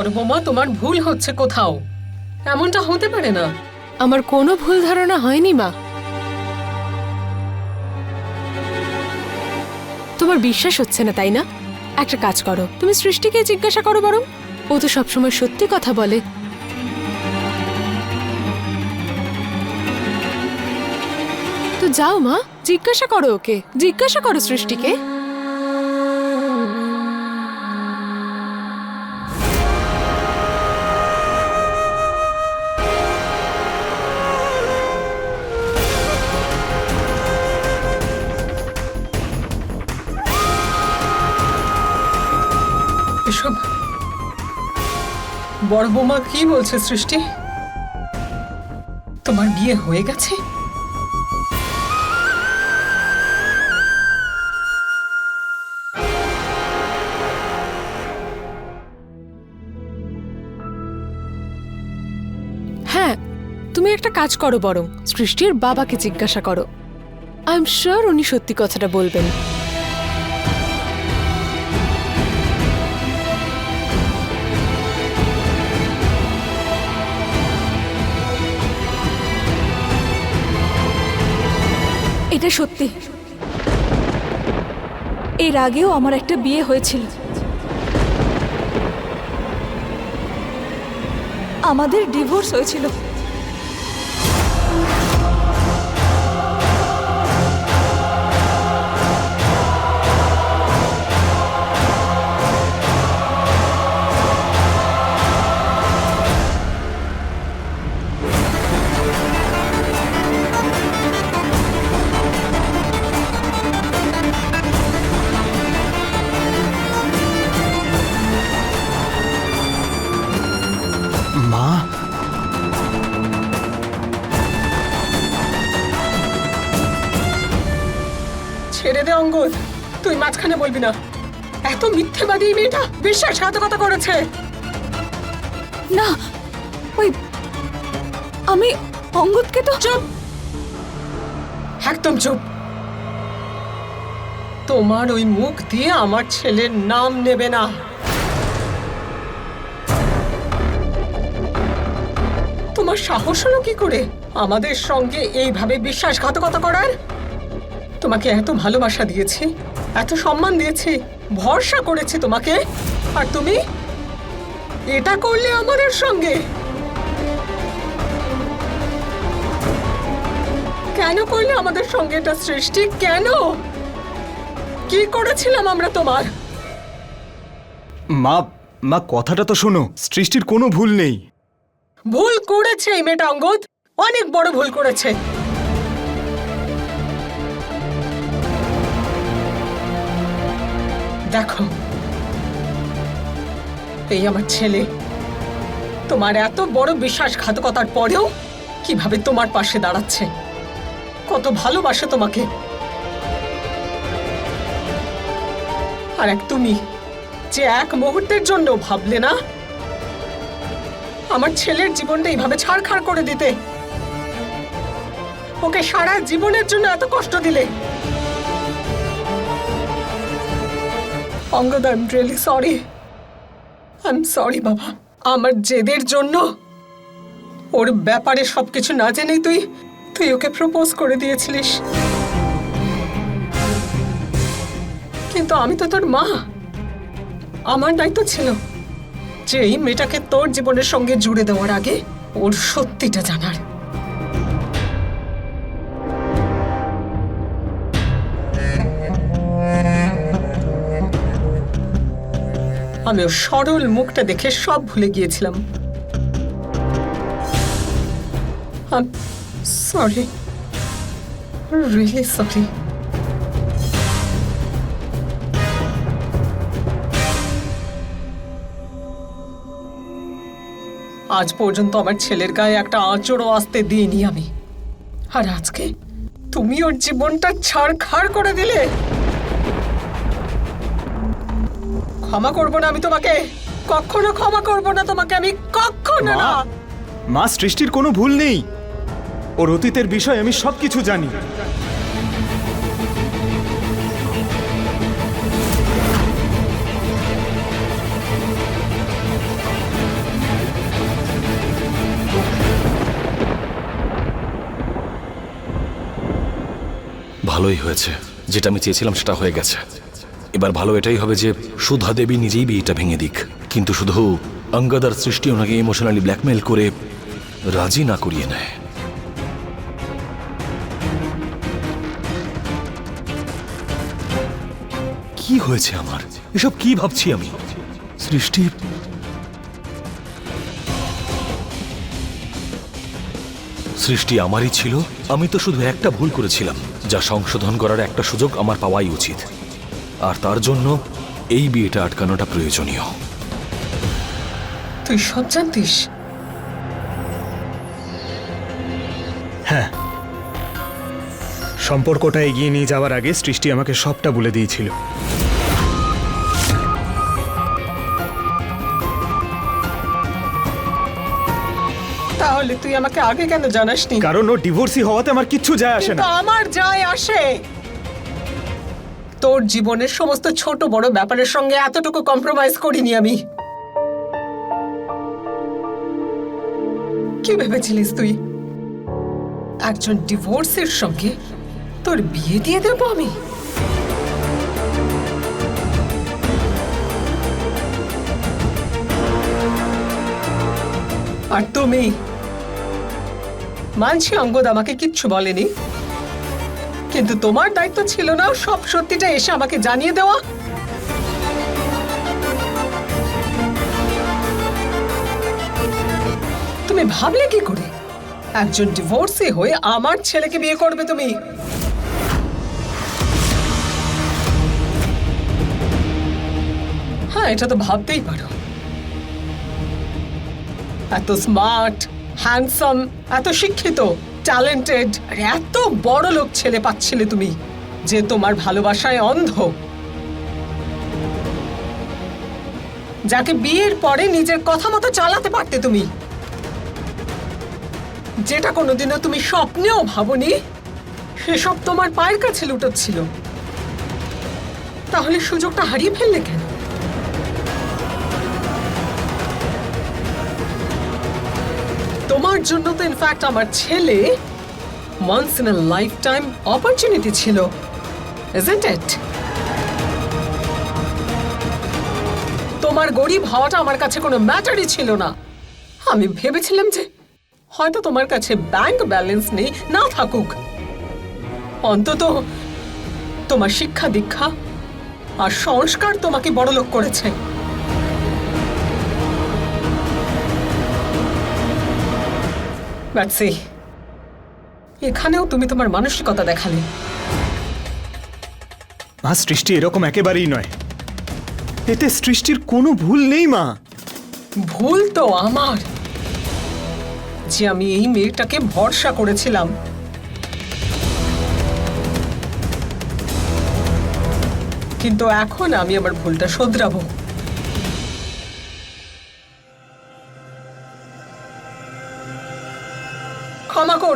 বড় বৌমা তোমার ভুল হচ্ছে কোথাও। এমনটা হতে পারে না। আমার কোনো ভুল ধারণা হয়নি, মা। তোমার বিশ্বাস হচ্ছে না, তাই না? একটা কাজ করো, তুমি সৃষ্টিকে জিজ্ঞাসা করো বরং। ও তো সবসময় সত্যি কথা বলে। তো যাও, মা, জিজ্ঞাসা করো ওকে। জিজ্ঞাসা করো সৃষ্টিকে। এসব? বড় বৌমা কি বলছে সৃষ্টি? তোমার বিয়ে হয়ে গেছে? হ্যাঁ তুমি একটা কাজ করো বরং। সৃষ্টির বাবাকে জিজ্ঞাসা করো। আই এম শিওর উনি সত্যি কথাটা বলবেন। এটা সত্যি। এর আগেও আমার একটা বিয়ে হয়েছিল। আমাদের ডিভোর্স হয়েছিল। মাঝখানে বলবি না। এত মিথ্যেবাদী মেয়েটা বিশ্বাসঘাতকতা করেছে। না ওই আমি অঙ্গদকে তো চুপ। একদম চুপ। তোমার ওই মুখ দিয়ে আমার ছেলের নাম নেবে না। তোমার সাহস হলো কি করে আমাদের সঙ্গে এইভাবে বিশ্বাসঘাতকতা করার? তোমাকে এত ভালোবাসা দিয়েছি। এত সম্মান দিয়েছি ভরসা করেছি তোমাকে। আর তুমি? এটা করলে আমাদের সঙ্গে। কেন করলে আমাদের সঙ্গে এটা সৃষ্টি? কেন? কি করেছিলাম আমরা তোমার? মা মা কথাটা তো শোনো সৃষ্টির কোনো ভুল নেই। ভুল করেছে এই মেয়েটা অঙ্গদ। অনেক বড় ভুল করেছে। দেখো, এই আমার ছেলে, তোমার এত বড় বিশ্বাসঘাতকতার পরেও কীভাবে তোমার পাশে দাঁড়াচ্ছে? কত ভালোবাসে তোমাকে। আর এক তুমি, যে এক মুহূর্তের জন্য ভাবলে না, আমার ছেলের জীবনটা এইভাবে ছাড়খাড় করে দিতে। ওকে সারা জীবনের জন্য এত কষ্ট দিলে। Angad I am really sorry I am sorry বাবা। আমার জেদের জন্য ওর ব্যাপারে সবকিছু না জেনেই তুই তুই ওকে প্রপোজ করে দিয়েছিলিস। কিন্তু আমি তো তোর মা। আমার দায়িত্ব ছিল যে এই মেয়েটাকে তোর জীবনের সঙ্গে জুড়ে দেওয়ার আগে ওর সত্যিটা জানার। আমি ওর সরল মুখটা দেখে সব ভুলে গিয়েছিলাম। সরি রিয়েলি সরি আজ পর্যন্ত আমার ছেলের গায়ে একটা আঁচড়ও আসতে দিইনি আমি। আর আজকে তুমি ওর জীবনটা ছাড়খাড় করে দিলে? ক্ষমা করব না আমি তোমাকে। কখনো ক্ষমা করব না তোমাকে আমি কখনো না। মা সৃষ্টির কোনো ভুল নেই। ওর অতীতের বিষয় আমি সবকিছু জানি। ভালোই হয়েছে। যেটা আমি চেয়েছিলাম সেটা হয়ে গেছে। এবার ভালো এটাই হবে যে সুধা দেবী নিজেই বিয়েটা ভেঙে দিক। কিন্তু শুধু অঙ্গদার সৃষ্টি ওনাকে ইমোশনালি ব্ল্যাকমেল করে রাজি না করিয়ে নেয়। কি হয়েছে আমার? এসব কি ভাবছি আমি? সৃষ্টি? সৃষ্টি আমারই ছিল, আমি তো শুধু একটা ভুল করেছিলাম, যা সংশোধন করার একটা সুযোগ আমার পাওয়াই উচিত। আর তার জন্য এই বিয়েটা আটকানোটা প্রয়োজনীয়। তুই সব জানতিস? হ্যাঁ। সম্পর্কটা এগিয়ে নিয়ে যাওয়ার আগে সৃষ্টি আমাকে সবটা বলে দিয়েছিল। তাহলে তুই আমাকে আগে কেন জানাসনি? কারণ ও ডিভোর্সি হওয়াতে আমার কিচ্ছু যায় আসে না। আমার যায় আসে। তোর জীবনের সমস্ত ছোট বড় ব্যাপারের সঙ্গে এতটুকু কম্প্রোমাইজ করিনি আমি। কি ভেবেছিলিস তুই? একজন ডিভোর্সের সঙ্গে তোর বিয়ে দিয়ে দেবো আমি? আর তুমি? মানছি অঙ্গদ আমাকে কিচ্ছু বলেনি। কিন্তু তোমার দায়িত্ব ছিল না সব সত্যিটা এসে আমাকে জানিয়ে দেওয়া। তুমি ভাবলে কি করে? একজন ডিভোর্সি হয়ে আমার ছেলেকে বিয়ে করবে তুমি। হ্যাঁ এটা তো ভাবতেই পারো। এত স্মার্ট হ্যান্ডসাম এত শিক্ষিত। ট্যালেন্টেড আর এত বড় লোক ছেলে পাচ্ছিলে তুমি যে তোমার ভালোবাসায় অন্ধ। যাকে বিয়ের পরে নিজের কথা মতো চালাতে পারতে তুমি। যেটা কোনোদিনও তুমি স্বপ্নেও ভাবনি, সেসব তোমার পায়ের কাছে লুটোচ্ছিল। তাহলে সুযোগটা হারিয়ে ফেললে কেন? তোমার জন্য তো ইনফ্যাক্ট আমার ছেলে once in life time opportunity ছিল ইজন্ট ইট তোমার গরিব হওয়াটা আমার কাছে কোনো ম্যাটারই ছিল না। আমি ভেবেছিলাম যে হয়তো তোমার কাছে ব্যাংক ব্যালেন্স নেই, না থাকুক। অন্তত তোমার শিক্ষা দীক্ষা আর সংস্কার তোমাকে বড়লোক করেছে। বাট সি এখানেও তুমি তোমার মানসিকতা দেখালে। মা সৃষ্টি এরকম একেবারেই নয়। এতে সৃষ্টির কোনো ভুল নেই মা। ভুল তো আমার। যে আমি এই মেয়েটাকে ভরসা করেছিলাম। কিন্তু এখন আমি আমার ভুলটা শোধরাবো।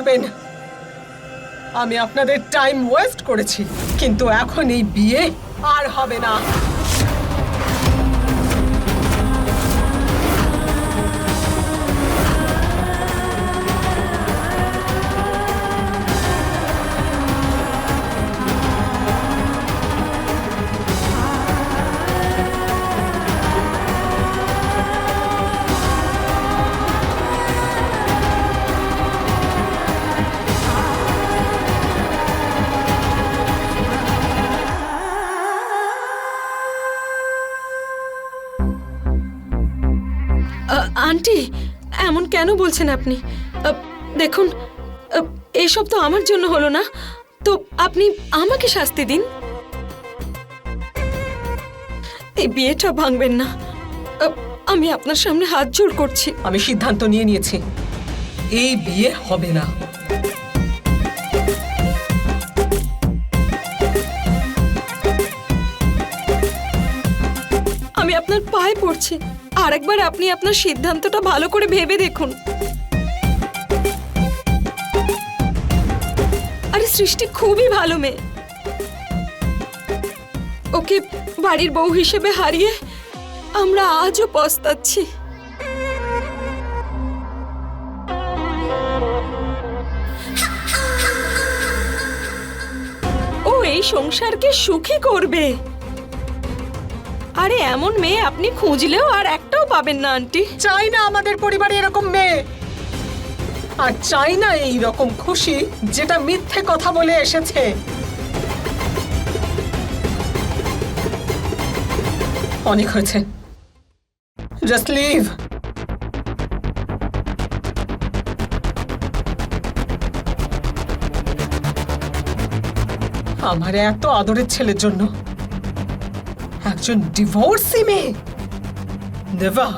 করবেন আমি আপনাদের টাইম ওয়েস্ট করেছি কিন্তু এখন এই বিয়ে আর হবে না। বলছেন আপনি। দেখুন এসব তো আমার জন্য হলো না। তো আপনি আমাকে শাস্তি দিন। এই বিয়েটা ভাঙবেন না। আমি আপনার সামনে হাত জোড় করছি। আমি সিদ্ধান্ত নিয়ে নিয়েছি। এই বিয়ে হবে না। আমি আপনার পায়ে পড়ছি। আরেকবার আপনি আপনার সিদ্ধান্তটা ভালো করে ভেবে দেখুন। সৃষ্টি খুবই ভালো মেয়ে। ওকে বাড়ির বউ হিসেবে হারিয়ে আমরা আজও পস্তাচ্ছি। সংসারকে সুখী করবে। আরে এমন মেয়ে আপনি খুঁজলেও আর একটাও পাবেন না, আন্টি। চাই না আমাদের পরিবারে এরকম মেয়ে। আর চাই না এই রকম খুশি যেটা মিথ্যে কথা বলে এসেছে। অনেক হয়েছে। জাস্ট লিভ আমার এত আদরের ছেলের জন্য। একজন ডিভোর্সি মেয়ে। নেভা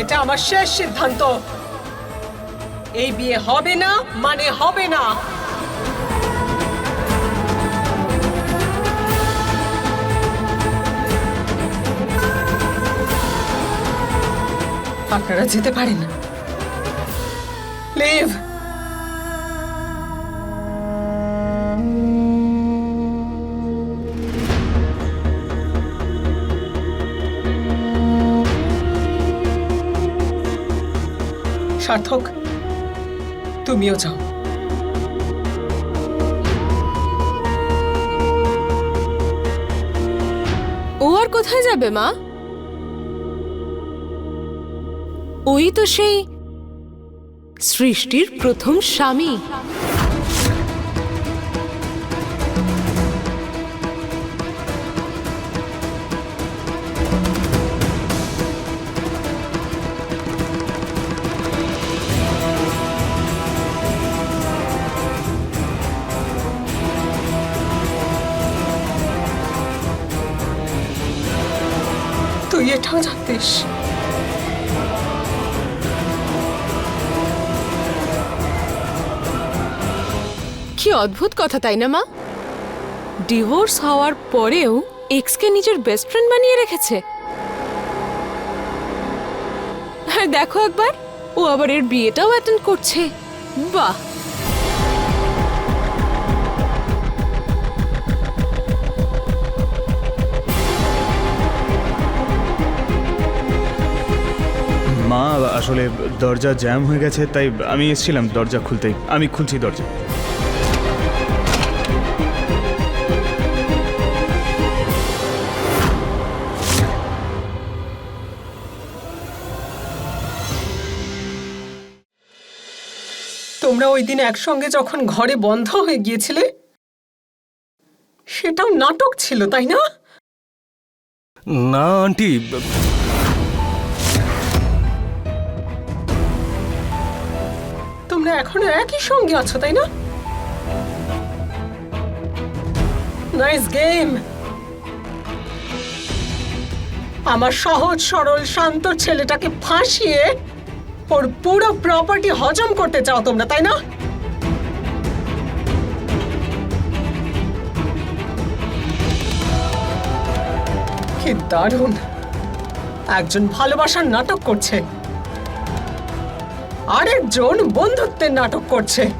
এটা আমার শেষ সিদ্ধান্ত। এই বিয়ে হবে না মানে হবে না। আপনারা যেতে পারেন লিভ সার্থক তুমিও যাও ও আর কোথায় যাবে মা? ওই তো সেই সৃষ্টির প্রথম স্বামী। কি অদ্ভুত কথা, তাই না, মা? ডিভোর্স হওয়ার পরেও এক্সকে নিজের বেস্ট ফ্রেন্ড বানিয়ে রেখেছে। আর দেখো একবার, ও আবার এর বিয়েটাও অ্যাটেন্ড করছে। বাহ! মা, আসলে দরজা জ্যাম হয়ে গেছে, তাই আমি এসেছিলাম দরজা খুলতেই আমি খুলছি দরজা। তোমরা ওই দিন একসঙ্গে যখন ঘরে বন্ধ হয়ে গিয়েছিলে সেটাও নাটক ছিল তাই না? না আন্টি। তোমরা এখনও একই সঙ্গে আছো তাই না? নাইস গেম আমার সহজ সরল শান্ত ছেলেটাকে ফাঁসিয়ে ওর পুরো প্রপার্টি হজম করতে চাও তোমরা, তাই না? কি দারুণ। একজন ভালোবাসার নাটক করছে। আরেকজন বন্ধুত্বের নাটক করছে।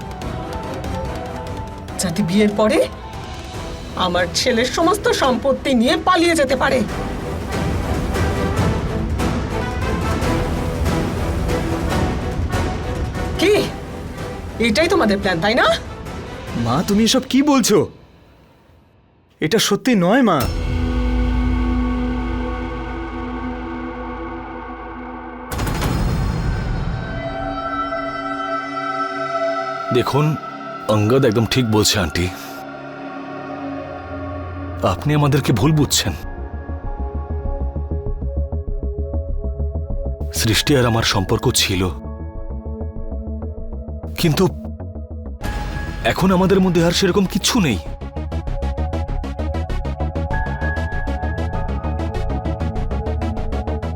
যাতে বিয়ের পরে আমার ছেলের সমস্ত সম্পত্তি নিয়ে পালিয়ে যেতে পারে। কি? এটাই তোমাদের প্ল্যান তাই না? মা তুমি এসব কি বলছো? এটা সত্যি নয় মা। দেখুন অঙ্গদ একদম ঠিক বলছে আন্টি। আপনি আমাদেরকে ভুল বুঝছেন। সৃষ্টি আর আমার সম্পর্ক ছিল। কিন্তু এখন আমাদের মধ্যে আর সেরকম কিছু নেই।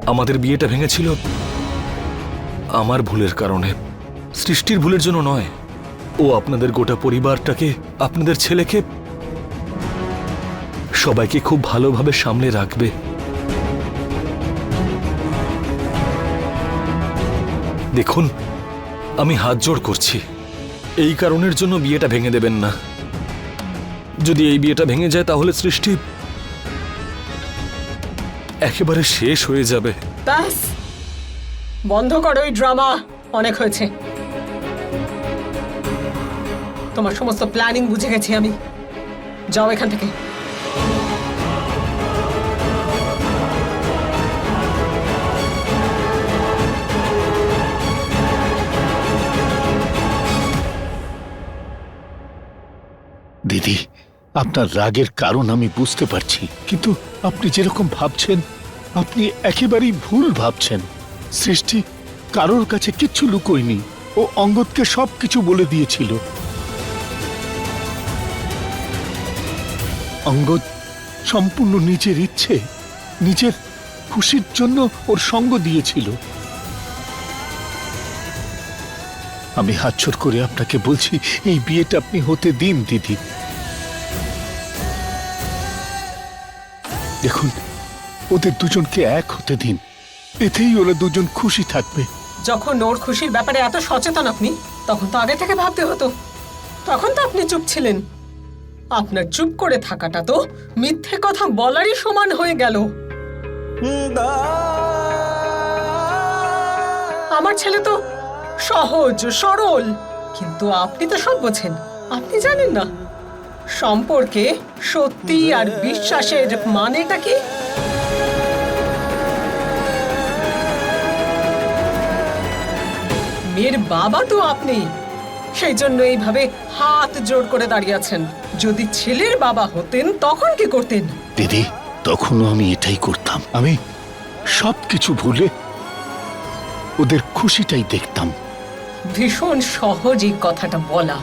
আমাদের বিয়েটা ভেঙেছিল আমার ভুলের কারণে, সৃষ্টির ভুলের জন্য নয়। ও আপনাদের গোটা পরিবারটাকে, আপনাদের ছেলেকে সবাইকে খুব ভালোভাবে সামলে রাখবে। দেখুন আমি হাত জোড় করছি। এই কারণের জন্য বিয়েটা ভেঙে দেবেন না। যদি এই বিয়েটা ভেঙে যায় তাহলে সৃষ্টি একেবারে শেষ হয়ে যাবে। ব্যাস। বন্ধ করো ওই ড্রামা। অনেক হয়েছে। তোমার সমস্ত প্ল্যানিং বুঝে গেছি আমি। যাও এখান থেকে। দিদি, আপনার রাগের কারণ আমি বুঝতে পারছি, কিন্তু আপনি যেরকম ভাবছেন, আপনি একেবারেই ভুল ভাবছেন। সৃষ্টি কারোর কাছে কিচ্ছু লুকোয়নি, ও অঙ্গদকে সব কিছু বলে দিয়েছিল। অঙ্গদ সম্পূর্ণ নিজের ইচ্ছে, নিজের খুশির জন্য ওর সঙ্গ দিয়েছিল। আমি হাতছর করে আপনাকে বলছি এই বিয়েটা আপনি হতে দিন দিদি। দেখুন ওদের দুজনকে এক হতে দিন। এতেই ওরা দুজন খুশি থাকবে। যখন ওর খুশির ব্যাপারে এত সচেতন আপনি তখন তো আগে থেকে ভাবতে হতো। তখন তো আপনি চুপ ছিলেন। আপনার চুপ করে থাকাটা তো মিথ্যে কথা বলারই সমান হয়ে গেল। আমার ছেলে তো সহজ, সরল। কিন্তু আপনি তো সব বোঝেন। আপনি জানেন না। সম্পর্কে সত্যি আর বিশ্বাসের মানেটা কি? মেয়ের বাবা তো আপনি। সেই জন্য এইভাবে হাত জোর করে দাঁড়িয়ে আছেন। যদি ছেলের বাবা হতেন, তখন কি করতেন? দিদি, তখনও আমি এটাই করতাম। আমি সব কিছু ভুলে ওদের খুশিটাই দেখতাম। ভীষণ সহজ এই কথাটা বলা।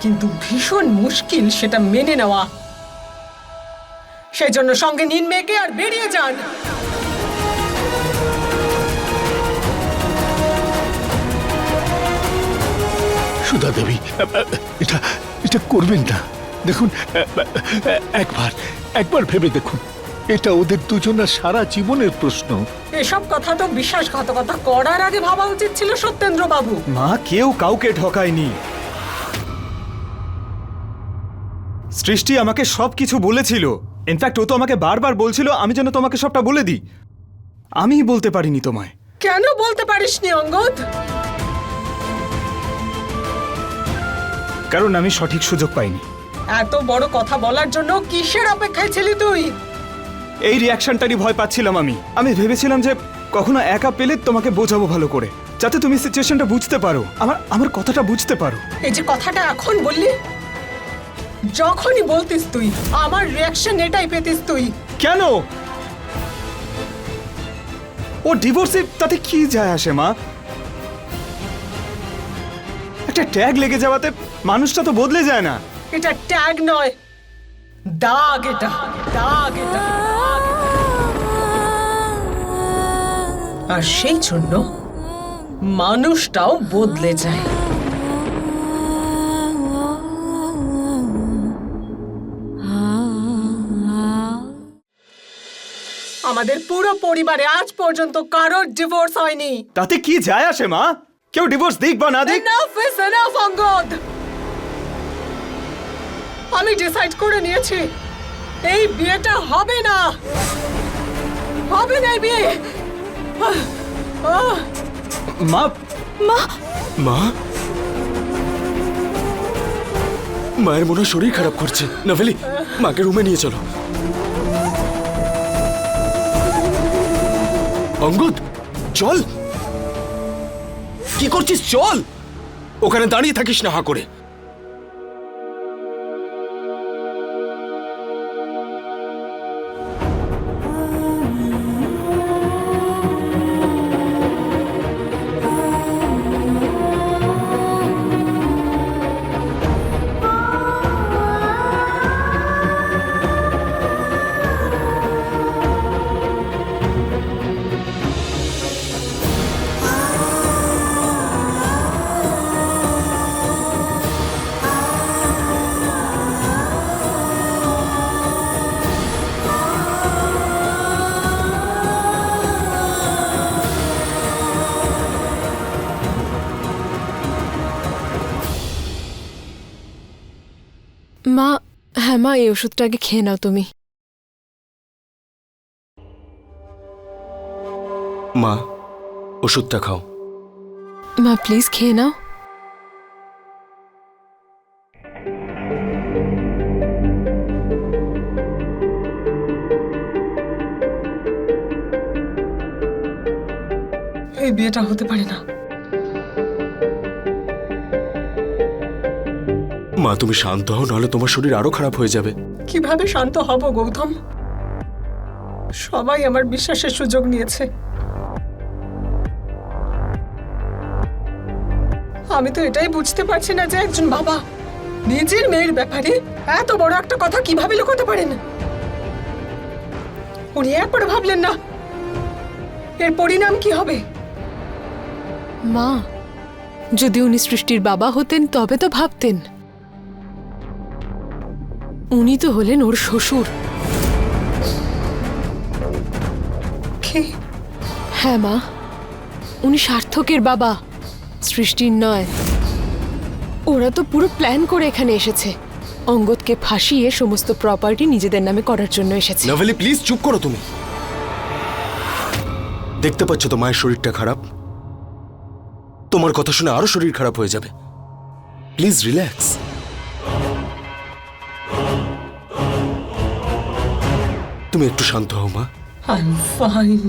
কিন্তু ভীষণ মুশকিল সেটা মেনে নেওয়া। সেই জন্য সঙ্গে নিন মেয়েকে আর বেরিয়ে যান। সুধা দেবী, এটা এটা করবেন না। দেখুন, একবার একবার ভেবে দেখুন। এটা ওদের দুজনের সারা জীবনের প্রশ্ন। এসব কথা তো বিশ্বাসঘাতকতা করার আগে ভাবা উচিত ছিল সত্যেন্দ্র বাবু মা কেউ কাউকে ঠকায়নি। সৃষ্টি আমাকে সব কিছু বলেছিল ইনফ্যাক্ট ও তো আমাকে বারবার বলছিল আমি যেন তোমাকে সবটা বলে দিই। আমি বলতে পারিনি তোমায়। কেন বলতে পারিসনি অঙ্গদ? কারণ আমি সঠিক সুযোগ পাইনি। এত বড় কথা বলার জন্য কিসের অপেক্ষায় ছিলি তুই? এই রিয়াকশনটারই ভয় পাচ্ছিলাম আমি। আমি ভেবেছিলাম যে কখনো একা পেলে তোমাকে বোঝাবো ভালো করে যাতে তুমি সিচুয়েশনটা বুঝতে পারো। আমার আমার কথাটা বুঝতে পারো। এই যে কথাটা এখন বললি যখনই বলতিস তুই আমার রিয়াকশন এটাই পেতিস তুই। কেন? ও ডিভোর্সে তাতে কি যায় আসে মা? একটা ট্যাগ লেগে যাওয়াতে মানুষটা তো বদলে যায় না। এটা ট্যাগ নয়। দাগ এটা দাগ এটা এটা। আর সেই জন্য মানুষটাও বদলে যায়। আমাদের পুরো পরিবারে আজ পর্যন্ত কারোর ডিভোর্স হয়নি। তাতে কি যায় আসে মা? কেউ ডিভোর্স দিক বা না দিক? অঙ্গদ! আমি ডিসাইড করে নিয়েছি এই বিয়েটা হবে না। হবে না বিয়ে! মা? মা? মা? মায়ের মনে শরীর খারাপ করছে। নভেলি মাকে রুমে নিয়ে চলো। অঙ্গদ চল। কি করছিস? চল। ওখানে দাঁড়িয়ে থাকিস না হা করে। মা এই ওষুধটা আগে খেয়ে নাও তুমি। মা ওষুধটা খাও। মা প্লিজ খেয়ে নাও। এই বিয়েটা হতে পারে না। মা তুমি শান্ত হও নাহলে তোমার শরীর আরও খারাপ হয়ে যাবে। কীভাবে শান্ত হব গৌতম? সবাই আমার বিশ্বাসের সুযোগ নিয়েছে। আমি তো এটাই বুঝতে পারছি না যে একজন বাবা নিজের মেয়ের ব্যাপারে এত বড় একটা কথা কীভাবে লুকোতে পারেন? উনি একবার ভাবলেন না। এর পরিণাম কি হবে? মা যদি উনি সৃষ্টির বাবা হতেন তবে তো ভাবতেন। উনি তো হলেন ওর শ্বশুর। কি? হ্যাঁ মা। উনি সার্থকের বাবা সৃষ্টির নয়। ওরা তো পুরো প্ল্যান করে এখানে এসেছে। অঙ্গদকে ফাঁসিয়ে সমস্ত প্রপার্টি নিজেদের নামে করার জন্য এসেছে। নভেলি প্লিজ চুপ করো তুমি। দেখতে পাচ্ছ তো মায়ের শরীরটা খারাপ। তোমার কথা শুনে আরও শরীর খারাপ হয়ে যাবে। প্লিজ রিল্যাক্স তুমি একটু শান্ত হও মা। I am fine